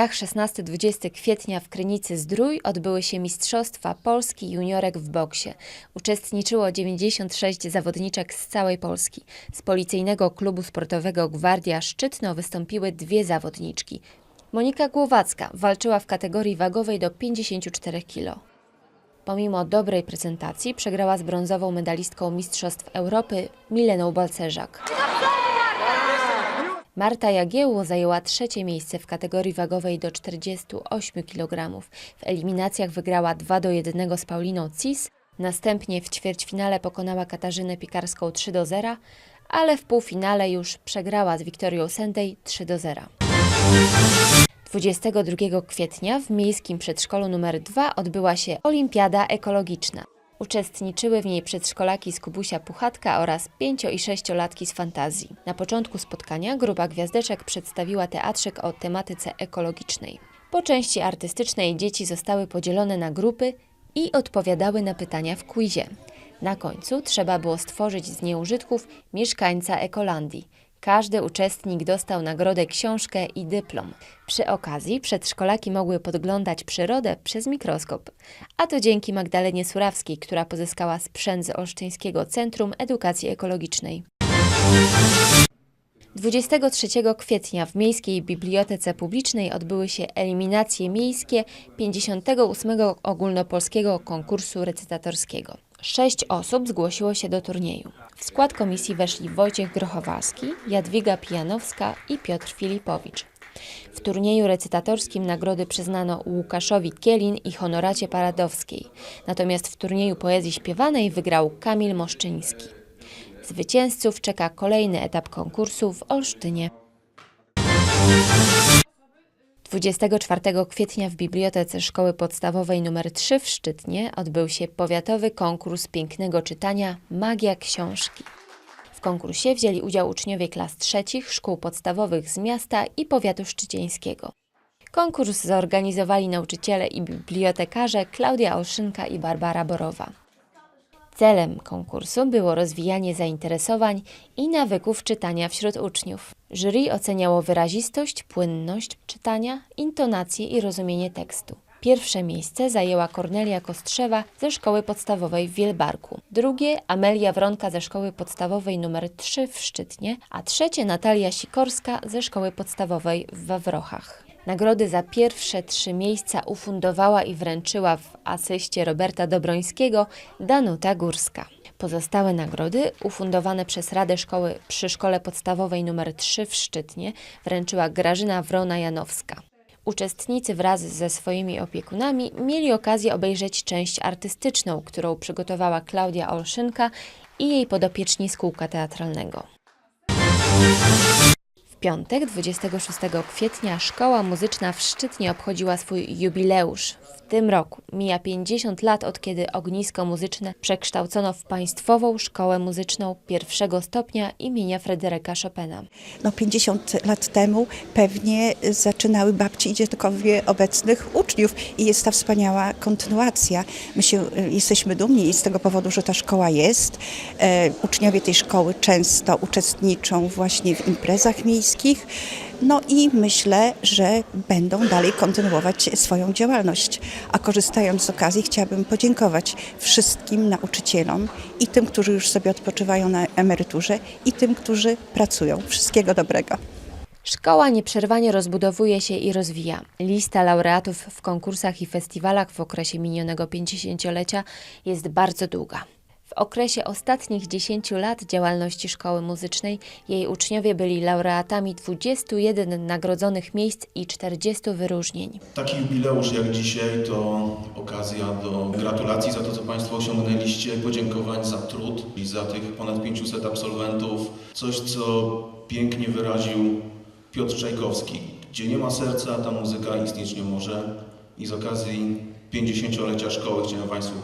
dniach 16-20 kwietnia w Krynicy Zdrój odbyły się Mistrzostwa Polski Juniorek w boksie. Uczestniczyło 96 zawodniczek z całej Polski. Z policyjnego klubu sportowego Gwardia Szczytno wystąpiły dwie zawodniczki. Monika Głowacka walczyła w kategorii wagowej do 54 kg. Pomimo dobrej prezentacji przegrała z brązową medalistką Mistrzostw Europy Mileną Balcerzak. Marta Jagiełło zajęła trzecie miejsce w kategorii wagowej do 48 kg. W eliminacjach wygrała 2 do 1 z Pauliną Cis, następnie w ćwierćfinale pokonała Katarzynę Pikarską 3 do 0, ale w półfinale już przegrała z Wiktorią Sendej 3 do 0. 22 kwietnia w miejskim przedszkolu nr 2 odbyła się Olimpiada Ekologiczna. Uczestniczyły w niej przedszkolaki z Kubusia Puchatka oraz 5 i 6-latki z fantazji. Na początku spotkania grupa gwiazdeczek przedstawiła teatrzyk o tematyce ekologicznej. Po części artystycznej dzieci zostały podzielone na grupy i odpowiadały na pytania w quizie. Na końcu trzeba było stworzyć z nieużytków mieszkańca Ekolandii. Każdy uczestnik dostał nagrodę książkę i dyplom. Przy okazji przedszkolaki mogły podglądać przyrodę przez mikroskop. A to dzięki Magdalenie Surawskiej, która pozyskała sprzęt z Olsztyńskiego Centrum Edukacji Ekologicznej. 23 kwietnia w Miejskiej Bibliotece Publicznej odbyły się eliminacje miejskie 58 ogólnopolskiego konkursu recytatorskiego. Sześć osób zgłosiło się do turnieju. W skład komisji weszli Wojciech Grochowalski, Jadwiga Pijanowska i Piotr Filipowicz. W turnieju recytatorskim nagrody przyznano Łukaszowi Kielin i Honoracie Paradowskiej, natomiast w turnieju poezji śpiewanej wygrał Kamil Moszczyński. Zwycięzców czeka kolejny etap konkursu w Olsztynie. 24 kwietnia w Bibliotece Szkoły Podstawowej nr 3 w Szczytnie odbył się powiatowy konkurs pięknego czytania Magia Książki. W konkursie wzięli udział uczniowie klas trzecich szkół podstawowych z miasta i powiatu szczycieńskiego. Konkurs zorganizowali nauczyciele i bibliotekarze Klaudia Olszynka i Barbara Borowa. Celem konkursu było rozwijanie zainteresowań i nawyków czytania wśród uczniów. Jury oceniało wyrazistość, płynność czytania, intonację i rozumienie tekstu. Pierwsze miejsce zajęła Kornelia Kostrzewa ze szkoły podstawowej w Wielbarku, drugie Amelia Wronka ze szkoły podstawowej nr 3 w Szczytnie, a trzecie Natalia Sikorska ze szkoły podstawowej w Wawrochach. Nagrody za pierwsze trzy miejsca ufundowała i wręczyła w asyście Roberta Dobrońskiego Danuta Górska. Pozostałe nagrody, ufundowane przez Radę Szkoły przy Szkole Podstawowej nr 3 w Szczytnie, wręczyła Grażyna Wrona-Janowska. Uczestnicy wraz ze swoimi opiekunami mieli okazję obejrzeć część artystyczną, którą przygotowała Klaudia Olszynka i jej podopieczni z kółka teatralnego. Piątek, 26 kwietnia, Szkoła Muzyczna w Szczytnie obchodziła swój jubileusz. W tym roku mija 50 lat od kiedy ognisko muzyczne przekształcono w Państwową Szkołę Muzyczną pierwszego stopnia imienia Fryderyka Chopina. no 50 lat temu pewnie zaczynały babci i dziadkowie obecnych uczniów i jest ta wspaniała kontynuacja. My się, jesteśmy dumni z tego powodu, że ta szkoła jest. E, uczniowie tej szkoły często uczestniczą właśnie w imprezach miejskich. No i myślę, że będą dalej kontynuować swoją działalność. A korzystając z okazji chciałabym podziękować wszystkim nauczycielom i tym, którzy już sobie odpoczywają na emeryturze i tym, którzy pracują. Wszystkiego dobrego. Szkoła nieprzerwanie rozbudowuje się i rozwija. Lista laureatów w konkursach i festiwalach w okresie minionego 50-lecia jest bardzo długa. W okresie ostatnich 10 lat działalności szkoły muzycznej jej uczniowie byli laureatami 21 nagrodzonych miejsc i 40 wyróżnień. Taki jubileusz jak dzisiaj to okazja do gratulacji za to, co Państwo osiągnęliście, podziękowań za trud i za tych ponad 500 absolwentów. Coś, co pięknie wyraził Piotr Czajkowski. Gdzie nie ma serca, ta muzyka istnieć nie może. I z okazji 50-lecia szkoły chciałem Państwu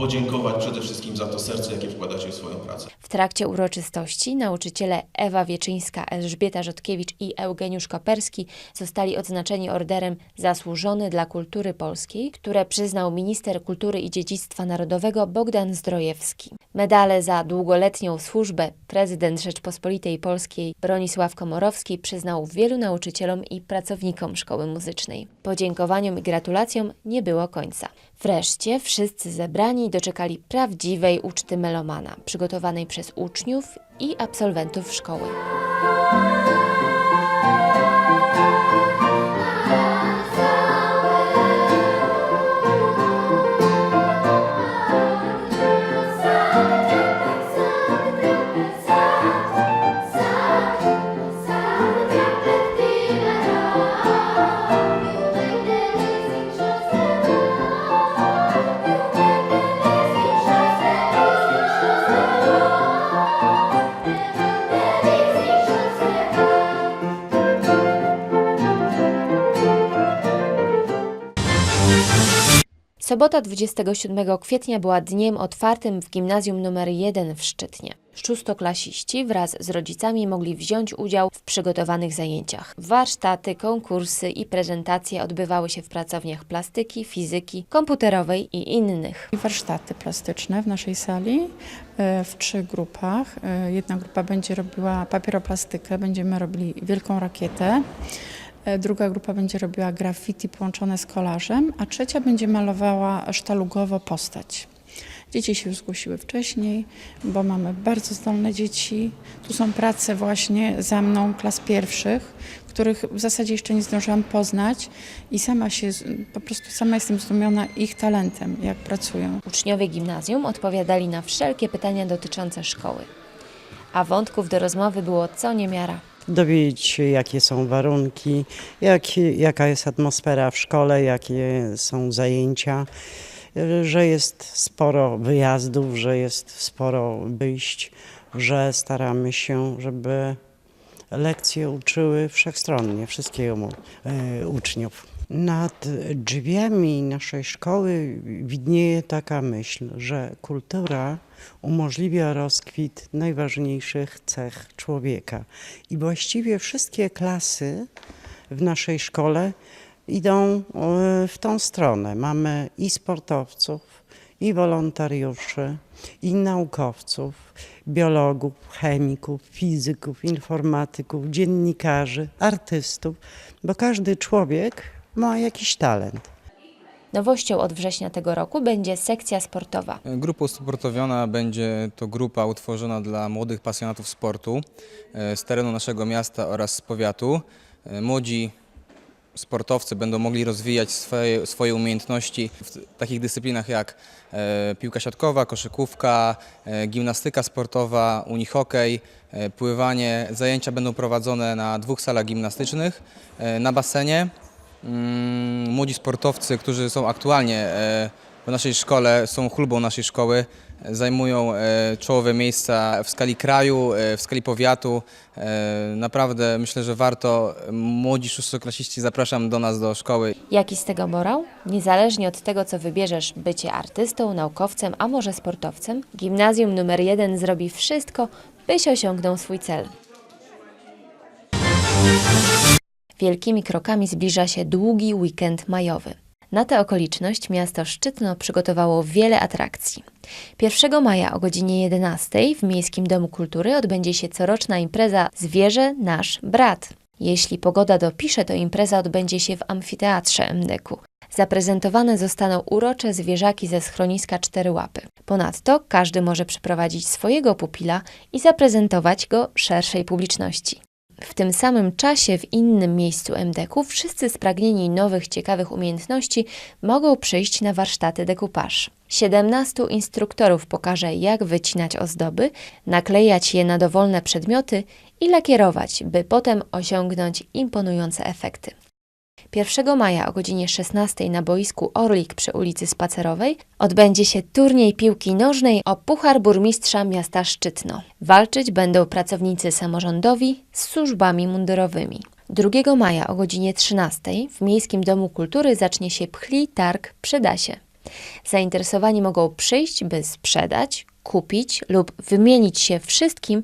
podziękować przede wszystkim za to serce, jakie wkładacie w swoją pracę. W trakcie uroczystości nauczyciele Ewa Wieczyńska, Elżbieta Rzodkiewicz i Eugeniusz Koperski zostali odznaczeni orderem Zasłużony dla Kultury Polskiej, które przyznał minister kultury i dziedzictwa narodowego Bogdan Zdrojewski. Medale za długoletnią służbę prezydent Rzeczpospolitej Polskiej Bronisław Komorowski przyznał wielu nauczycielom i pracownikom szkoły muzycznej. Podziękowaniom i gratulacjom nie było końca. Wreszcie wszyscy zebrani doczekali prawdziwej uczty melomana, przygotowanej przez uczniów i absolwentów szkoły. Sobota 27 kwietnia była dniem otwartym w gimnazjum nr 1 w Szczytnie. Szóstoklasiści wraz z rodzicami mogli wziąć udział w przygotowanych zajęciach. Warsztaty, konkursy i prezentacje odbywały się w pracowniach plastyki, fizyki, komputerowej i innych. warsztaty plastyczne w naszej sali e, w trzech grupach. E, Jedna grupa będzie robiła papieroplastykę, będziemy robili wielką rakietę. E, Druga grupa będzie robiła graffiti połączone z kolażem, a trzecia będzie malowała sztalugowo postać. Dzieci się już zgłosiły wcześniej, bo mamy bardzo zdolne dzieci. Tu są prace właśnie za mną klas pierwszych, których w zasadzie jeszcze nie zdążyłam poznać i sama się, po prostu sama jestem zdumiona ich talentem, jak pracują. Uczniowie gimnazjum odpowiadali na wszelkie pytania dotyczące szkoły. A wątków do rozmowy było co niemiara. Dowiedzieć się, jakie są warunki, jak, jaka jest atmosfera w szkole, jakie są zajęcia, że jest sporo wyjazdów, że jest sporo wyjść, że staramy się, żeby lekcje uczyły wszechstronnie wszystkiemu y, uczniów. Nad drzwiami naszej szkoły widnieje taka myśl, że kultura umożliwia rozkwit najważniejszych cech człowieka. I właściwie wszystkie klasy w naszej szkole idą e, w tą stronę. Mamy i sportowców, i wolontariuszy, i naukowców, biologów, chemików, fizyków, informatyków, dziennikarzy, artystów, bo każdy człowiek ma jakiś talent. Nowością od września tego roku będzie sekcja sportowa. Grupa usportowiona będzie to grupa utworzona dla młodych pasjonatów sportu e, z terenu naszego miasta oraz z powiatu. E, Młodzi sportowcy będą mogli rozwijać swoje, swoje umiejętności w takich dyscyplinach jak e, piłka siatkowa, koszykówka, gimnastyka sportowa, unihokej, pływanie. Zajęcia będą prowadzone na dwóch salach gimnastycznych, na basenie. Mm, Młodzi sportowcy, którzy są aktualnie e, w naszej szkole, są chlubą naszej szkoły, e, zajmują e, czołowe miejsca w skali kraju, w skali powiatu. Naprawdę myślę, że warto. Młodzi szóstoklasiści zapraszam do nas do szkoły. Jaki z tego morał? Niezależnie od tego, co wybierzesz, bycie artystą, naukowcem, a może sportowcem, gimnazjum numer 1 zrobi wszystko, byś osiągnął swój cel. Wielkimi krokami zbliża się długi weekend majowy. Na tę okoliczność miasto Szczytno przygotowało wiele atrakcji. 1 maja o godzinie 11 w Miejskim Domu Kultury odbędzie się coroczna impreza Zwierzę Nasz Brat. Jeśli pogoda dopisze, to impreza odbędzie się w amfiteatrze MDK. Zaprezentowane zostaną urocze zwierzaki ze schroniska Cztery Łapy. Ponadto każdy może przyprowadzić swojego pupila i zaprezentować go szerszej publiczności. W tym samym czasie w innym miejscu MDK wszyscy spragnieni nowych, ciekawych umiejętności mogą przyjść na warsztaty dekupaż. 17 instruktorów pokaże, jak wycinać ozdoby, naklejać je na dowolne przedmioty i lakierować, by potem osiągnąć imponujące efekty. 1 maja o godzinie 16 na boisku Orlik przy ulicy Spacerowej odbędzie się turniej piłki nożnej o Puchar Burmistrza Miasta Szczytno. Walczyć będą pracownicy samorządowi z służbami mundurowymi. 2 maja o godzinie 13 w Miejskim Domu Kultury zacznie się Pchli Targ przy Dasie. Zainteresowani mogą przyjść, by sprzedać, kupić lub wymienić się wszystkim,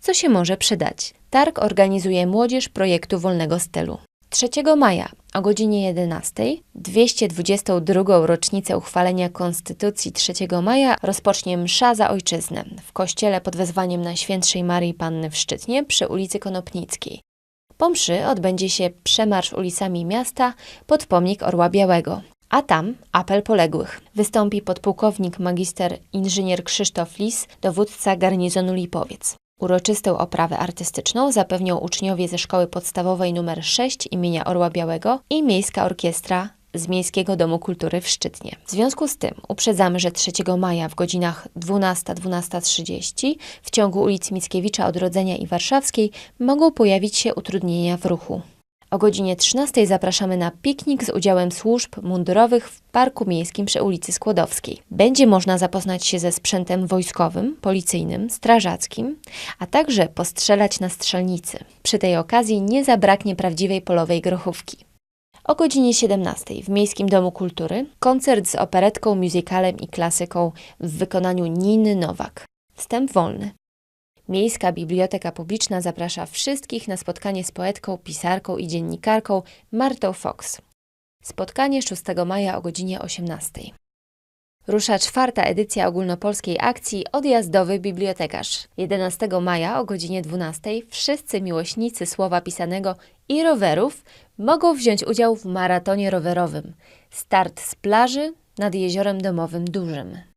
co się może przydać. Targ organizuje Młodzież Projektu Wolnego Stylu. 3 maja o godzinie 11 222. rocznicę uchwalenia Konstytucji 3 maja rozpocznie msza za ojczyznę w kościele pod wezwaniem Najświętszej Marii Panny w Szczytnie przy ulicy Konopnickiej. Po mszy odbędzie się przemarsz ulicami miasta pod pomnik Orła Białego, a tam apel poległych. Wystąpi podpułkownik magister inżynier Krzysztof Lis, dowódca garnizonu Lipowiec. Uroczystą oprawę artystyczną zapewnią uczniowie ze szkoły podstawowej nr 6 imienia Orła Białego i Miejska Orkiestra z Miejskiego Domu Kultury w Szczytnie. W związku z tym uprzedzamy, że 3 maja w godzinach 12-12.30 w ciągu ulic Mickiewicza Odrodzenia i Warszawskiej mogą pojawić się utrudnienia w ruchu. O godzinie 13 zapraszamy na piknik z udziałem służb mundurowych w Parku Miejskim przy ulicy Skłodowskiej. Będzie można zapoznać się ze sprzętem wojskowym, policyjnym, strażackim, a także postrzelać na strzelnicy. Przy tej okazji nie zabraknie prawdziwej polowej grochówki. O godzinie 17 w Miejskim Domu Kultury koncert z operetką, musicalem i klasyką w wykonaniu Niny Nowak. Wstęp wolny. Miejska Biblioteka Publiczna zaprasza wszystkich na spotkanie z poetką, pisarką i dziennikarką Martą Fox. Spotkanie 6 maja o godzinie 18. Rusza czwarta edycja ogólnopolskiej akcji Odjazdowy Bibliotekarz. 11 maja o godzinie 12 wszyscy miłośnicy słowa pisanego i rowerów mogą wziąć udział w maratonie rowerowym. Start z plaży nad jeziorem domowym Dużym.